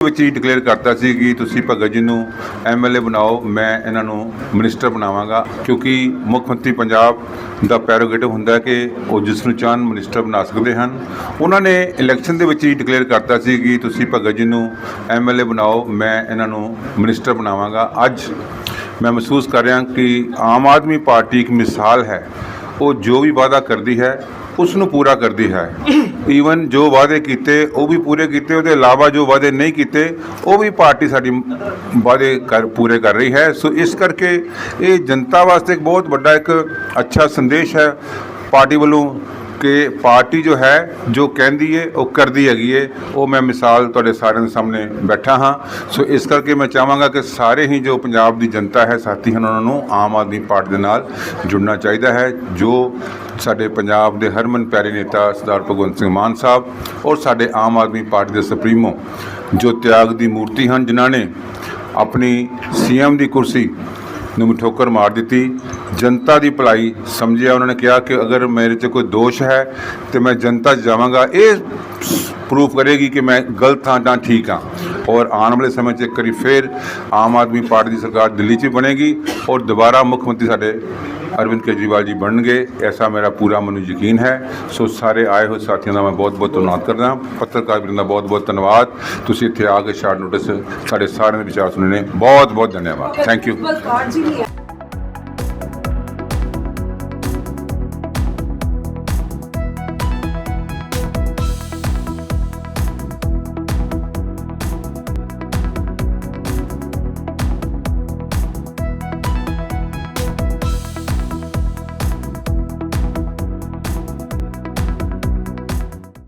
ਵਿੱਚ ਹੀ ਡਿਕਲੇਅਰ ਕਰਤਾ ਸੀ ਕਿ ਤੁਸੀਂ ਭਗਤ ਜੀ ਨੂੰ ਐਮਐਲਏ ਬਣਾਓ, ਮੈਂ ਇਹਨਾਂ ਨੂੰ ਮਿਨਿਸਟਰ ਬਣਾਵਾਂਗਾ, ਕਿਉਂਕਿ ਮੁੱਖ ਮੰਤਰੀ ਪੰਜਾਬ ਦਾ ਪੈਰੋਗੇਟਿਵ ਹੁੰਦਾ ਕਿ ਉਹ ਜਿਸ ਨੂੰ ਚਾਹਣ ਮਿਨਿਸਟਰ ਬਣਾ ਸਕਦੇ ਹਨ। ਉਹਨਾਂ ਨੇ ਇਲੈਕਸ਼ਨ ਦੇ ਵਿੱਚ ਹੀ ਡਿਕਲੇਅਰ ਕਰਤਾ ਸੀ ਕਿ ਤੁਸੀਂ ਭਗਤ ਜੀ ਨੂੰ ਐਮਐਲਏ ਬਣਾਓ, ਮੈਂ ਇਹਨਾਂ ਨੂੰ ਮਿਨਿਸਟਰ ਬਣਾਵਾਂਗਾ। ਅੱਜ ਮੈਂ ਮਹਿਸੂਸ ਕਰ ਰਿਹਾ ਕਿ ਆਮ ਆਦਮੀ ਪਾਰਟੀ ਇੱਕ ਮਿਸਾਲ ਹੈ। ਉਹ ਜੋ ਵੀ ਵਾਅਦਾ ਕਰਦੀ ਹੈ ਉਸ ਨੂੰ ਪੂਰਾ ਕਰਦੀ ਹੈ। ਈਵਨ ਜੋ ਵਾਅਦੇ ਕੀਤੇ, ਉਹ ਵੀ ਪੂਰੇ ਕੀਤੇ, ਉਹਦੇ ਇਲਾਵਾ ਜੋ ਵਾਅਦੇ ਨਹੀਂ ਕੀਤੇ, ਉਹ ਵੀ ਪਾਰਟੀ ਸਾਡੀ ਵਾਅਦੇ ਕਰ, ਪੂਰੇ ਕਰ ਰਹੀ ਹੈ। ਸੋ ਇਸ ਕਰਕੇ ਇਹ ਜਨਤਾ ਵਾਸਤੇ ਇੱਕ ਬਹੁਤ ਵੱਡਾ ਇੱਕ ਅੱਛਾ ਸੰਦੇਸ਼ ਹੈ। ਪਾਰਟੀ ਵੱਲੋਂ ਕਿ ਪਾਰਟੀ ਜੋ ਹੈ, ਜੋ ਕਹਿੰਦੀ ਏ, ਉਹ ਕਰਦੀ ਹੈਗੀ ਏ। ਉਹ ਮੈਂ ਮਿਸਾਲ ਤੁਹਾਡੇ ਸਾਰਿਆਂ ਦੇ ਸਾਹਮਣੇ ਬੈਠਾ ਹਾਂ। ਸੋ ਇਸ ਕਰਕੇ ਮੈਂ ਚਾਹਾਂਗਾ ਕਿ ਸਾਰੇ ਹੀ ਜੋ ਪੰਜਾਬ ਦੀ ਜਨਤਾ ਹੈ, ਸਾਥੀ ਹਨ, ਉਹਨਾਂ ਨੂੰ ਆਮ ਆਦਮੀ ਪਾਰਟੀ ਦੇ ਨਾਲ ਜੁੜਨਾ ਚਾਹੀਦਾ ਹੈ, ਜੋ ਸਾਡੇ ਪੰਜਾਬ ਦੇ ਹਰਮਨ ਪਿਆਰੇ ਨੇਤਾ ਸਰਦਾਰ ਭਗਵੰਤ ਸਿੰਘ ਮਾਨ ਸਾਹਿਬ ਔਰ ਸਾਡੇ ਆਮ ਆਦਮੀ ਪਾਰਟੀ ਦੇ ਸੁਪਰੀਮੋ ਜੋ ਤਿਆਗ ਦੀ ਮੂਰਤੀ ਹਨ, ਜਿਨ੍ਹਾਂ ਨੇ ਆਪਣੀ ਸੀਐਮ ਦੀ ਕੁਰਸੀ ਨੂੰ ਠੋਕਰ ਮਾਰ ਦਿੱਤੀ। ਜਨਤਾ ਦੀ ਭਲਾਈ ਸਮਝਿਆ ਉਹਨਾਂ ਨੇ ਕਿਹਾ ਕਿ ਅਗਰ ਮੇਰੇ 'ਚ ਕੋਈ ਦੋਸ਼ ਹੈ ਤੇ ਮੈਂ ਜਨਤਾ 'ਚ ਜਾਵਾਂਗਾ, ਇਹ ਪ੍ਰੂਫ ਕਰੇਗੀ ਕਿ ਮੈਂ ਗਲਤ ਹਾਂ ਜਾਂ ਠੀਕ ਹਾਂ। ਔਰ ਆਉਣ ਵਾਲੇ ਸਮੇਂ 'ਚ ਇੱਕ ਵਾਰੀ ਫਿਰ ਆਮ ਆਦਮੀ ਪਾਰਟੀ ਦੀ ਸਰਕਾਰ ਦਿੱਲੀ 'ਚ ਬਣੇਗੀ ਔਰ ਦੁਬਾਰਾ ਮੁੱਖ ਮੰਤਰੀ ਸਾਡੇ ਅਰਵਿੰਦ ਕੇਜਰੀਵਾਲ ਜੀ ਬਣਨਗੇ, ਐਸਾ ਮੇਰਾ ਪੂਰਾ ਮੈਨੂੰ ਯਕੀਨ ਹੈ। ਸੋ ਸਾਰੇ ਆਏ ਹੋਏ ਸਾਥੀਆਂ ਦਾ ਮੈਂ ਬਹੁਤ ਬਹੁਤ ਧੰਨਵਾਦ ਕਰਦਾ ਹਾਂ। ਪੱਤਰਕਾਰ ਵੀਰਾਂ ਦਾ ਬਹੁਤ ਬਹੁਤ ਧੰਨਵਾਦ। ਤੁਸੀਂ ਇੱਥੇ ਆ ਕੇ ਸ਼ਾਰਟ ਨੋਟਿਸ ਸਾਡੇ ਸਾਰਿਆਂ ਦੇ ਵਿਚਾਰ ਸੁਣਨੇ ਨੇ। ਬਹੁਤ ਬਹੁਤ ਧੰਨਵਾਦ ਥੈਂਕ ਯੂ